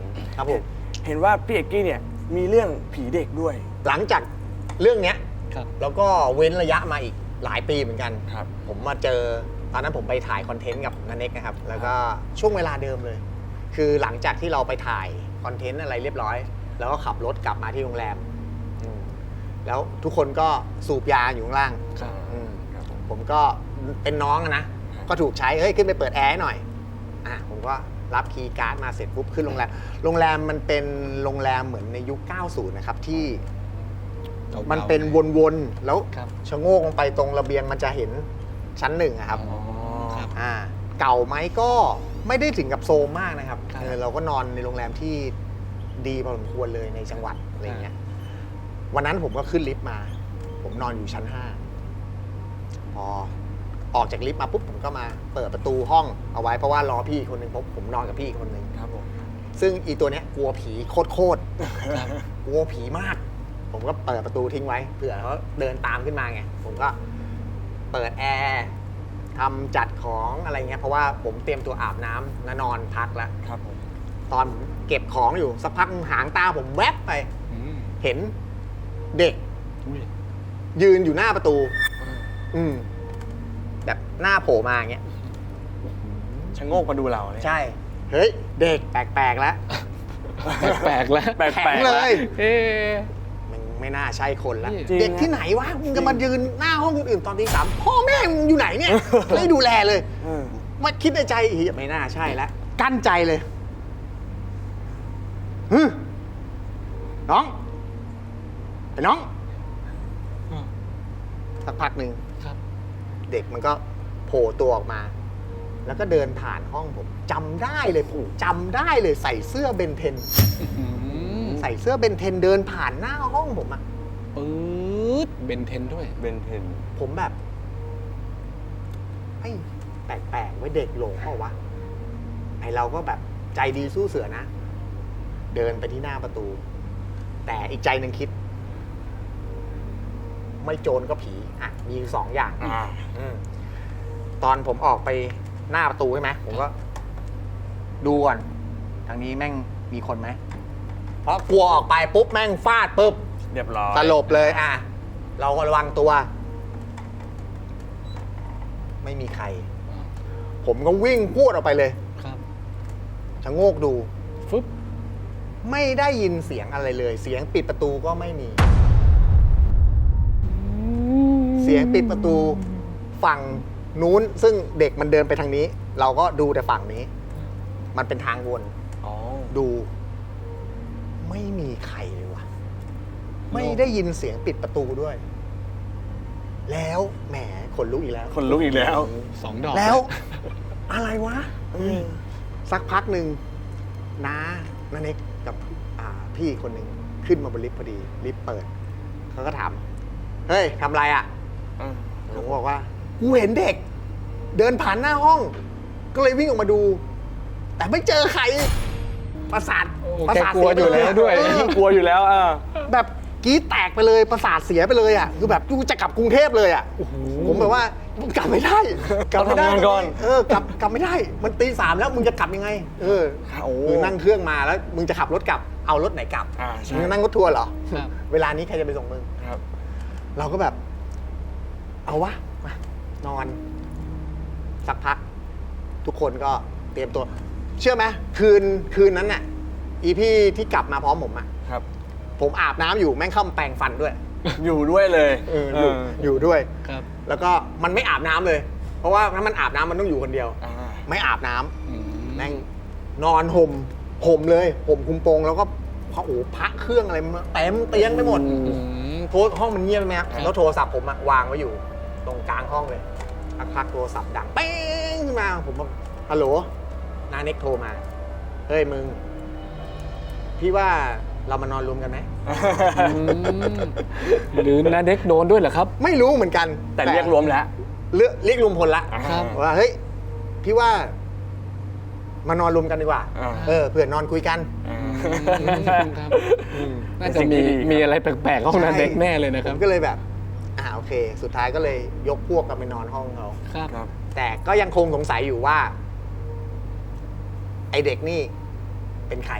ผมครับผม เห็นว่าพี่เอกกี้เนี่ยมีเรื่องผีเด็กด้วย หลังจากเรื่องเนี้ยครับ แล้วก็เว้นระยะมาอีกหลายปีเหมือนกันครับ ผมมาเจอตอนนั้นผมไปถ่ายคอนเทนต์กับนันเน็กนะครับ แล้วก็ช่วงเวลาเดิมเลย คือหลังจากที่เราไปถ่ายคอนเทนต์อะไรเรียบร้อย แล้วก็ขับรถกลับมาที่โรงแรมอืมแล้วทุกคนก็สูบยาอยู่ข้างล่างครับอืม ครับผม ผมก็เป็นน้องอะนะ ก็ถูกใช้ เฮ้ย ขึ้นไปเปิดแอร์ให้หน่อย อะ ผมก็ รับคีย์การ์ดมาเสร็จปุ๊บขึ้นโรงแรม โรงแรมมันเป็นโรงแรมเหมือนในยุค 90 นะครับที่ก่าๆมันเป็นวนๆ แล้วครับ ชะโงกลงไปตรงระเบียงมันจะเห็นชั้นหนึ่งอะครับอ๋อครับ อ่าเก่าไหมก็ไม่ได้ถึงกับโซมมากนะครับครับ เออเราก็นอนในโรงแรมที่ดีพอสมควรเลยในจังหวัดอะไรเงี้ยวันนั้นผมก็ขึ้นลิฟต์มา ผมนอนอยู่ชั้นห้าพอ ออกจากลิฟต์มาปุ๊บผมก็มาเปิดประตูห้องเอาไว้เพราะว่ารอพี่อีกคนหนึ่งเพราะผมนอนกับพี่อีกคนหนึ่งครับผมซึ่งอีตัวเนี้ยกลัวผีโคตรโคตรครับๆกลัวผีมาก ผมก็เปิดประตูทิ้งไว้เผื่อเขาเดินตามขึ้นมาไงผมก็เปิดแอร์ทำจัดของอะไรเงี้ยเพราะว่าผมเตรียมตัวอาบน้ำและนอนพักแล้วครับผมตอนผมเก็บของอยู่สักพักหางตาผมแวบไป อืมเห็นเด็ก อุ้ยยืนอยู่หน้าประตู อืม แบบหน้าโผล่มาอย่างเงี้ยชะโงกมาดูเราเนี่ยใช่เฮ้ย เด็กแปลกๆแล้ว แปลกๆแล้วแปลกแข็ๆงเลยเอ๊ะ มันไม่น่าใช่คนละจริงเด็กที่ไหนวะมึงจะมายืนหน้าห้องคนอื่นตอนตีสามพ่อแม่มึงอยู่ไหนเนี่ย ไม่ดูแลเลยเออ มาคิดในใจอีกไม่น่าใช่แล้วกั้นใจเลยฮึน้องไอ้น้องอืมสักพักหนึ่งครับ เด็กมันก็โผล่ตัวออกมา แล้วก็เดินผ่านห้องผมจำได้เลยผมจำได้เลยใส่เสื้อเบนเทนอืมใส่เสื้อเบนเทนเดินผ่านหน้าห้องผมอะปื๊ดเบนเทนด้วย เบนเทน ผมแบบไอ้ยแปลกๆไว้ยเด็กหลงเปล่าวะไอเราก็แบบใจดีสู้เสือนะ เดินไปที่หน้าประตู แต่อีกใจหนึ่งคิด ไม่โจรก็ผีอะมีอยู่สองอย่างอ่า อืมตอนผมออกไปหน้าประตูใช่ไหมผมก็ ดูก่อน ทางนี้แม่งมีคนไหมเพราะกลัวออกไปปุ๊บแม่งฟาดปุ๊บ เรียบร้อยตลบเลยอะ เราก็ระวังตัว ไม่มีใคร ผมก็วิ่งพูดออกไปเลยครับ ชะโงกดู ฟึบไม่ได้ยินเสียงอะไรเลย เสียงปิดประตูก็ไม่มี สียงปิดประตูฝั่งนู้น ซึ่งเด็กมันเดินไปทางนี้ เราก็ดูแต่ฝั่งนี้ มันเป็นทางวนอ๋อ ดู ไม่มีใครเลยว่ะ ไม่ได้ยินเสียงปิดประตูด้วย แล้วแหมขนลุกอีกแล้ว คนลุกอีกแล้ว สองดอกแล้วอะไรวะสักพักหนึ่งน้าน้าเน็กกับอ่าพี่คนหนึ่งขึ้นมาบนลิฟต์พอดีลิฟต์เปิดเขาก็ถาม เฮ้ยทำอะไรอะ อืมผมก็บอกว่ากูเห็นเด็ก เดินผ่านหน้าห้อง ก็เลยวิ่งออกมาดู แต่ไม่เจอใครประสาทโอ้ประแกสาทกลัวเสีอยู่แล้วด้วยเออ กลัวอยู่แล้วอ่า แบบกรีดแตกไปเลยประสาทเสียไปเลยอะคือแบบกูจะกลับกรุงเทพเลยอะผมแบบว่ากลับไม่ได้ กลับไม่ได้ต้องทำงานก่อน เออกลับกลับไม่ได้ มันตีสามแล้วมึงจะกลับยังไง เออโอ้ คือนั่งเครื่องมาแล้ว มึงจะขับรถกลับเอารถไหนกลับอ่าใช่ มึงนั่งรถทัวร์เหรอครับ เวลานี้ใครจะไปส่งมึง ครับ เราก็แบบ เอาวะมานอน สักพัก ทุกคนก็เตรียมตัว เชื่อไหมคืนคืนนั้นน่ะ อีพี่ที่กลับมาพร้อมผมอะครับ ผมอาบน้ำอยู่แม่งเข้ามาแปรงฟันด้วย อยู่ด้วยเลยเอออยู่อยู่ด้วย ครับ แล้วก็มันไม่อาบน้ำเลย เพราะว่าถ้ามันอาบน้ำมันต้องอยู่คนเดียว อ่าไม่อาบน้ำ อืม แม่งนอนห่มห่มเลยห่มคุมโปงแล้วก็พระโอ้พระเครื่องอะไรมาเต็มเตียงไปหมดอืม โทรห้องมันเงียบไหมครับครับแล้วโทรศัพท์ผมอะวางไว้อยู่ ตรงกลางห้องเลยพักพักๆโทรศัพท์ดังเป้งขึ้นมา ผมบอกฮัลโหลนาเน็กโทรมา เฮ้ยมึง พี่ว่าเรามานอนรวมกันไหมอืมหรือนาเด็กโดนด้วยเหรอครับ ไม่รู้เหมือนกันแต่เรียกรวมแล้ว เลือกเรียกรวมพลละครับ ว่าเฮ้ยพี่ว่ามานอนรวมกันดีกว่า อ่า เออเผื่อนอนคุยกันอ่าครับอืมน่าจะมีมีอะไรแปลกๆห้องนาเด็กแน่เลยนะคผรับ มก็เลยแบบอ่าโอ เค สุดท้ายก็เลยยกพวกกันไปนอนห้องเขา ครับ ครับ แต่ก็ยังคงสงสัยอยู่ว่า ไอเด็กนี่เป็นใคร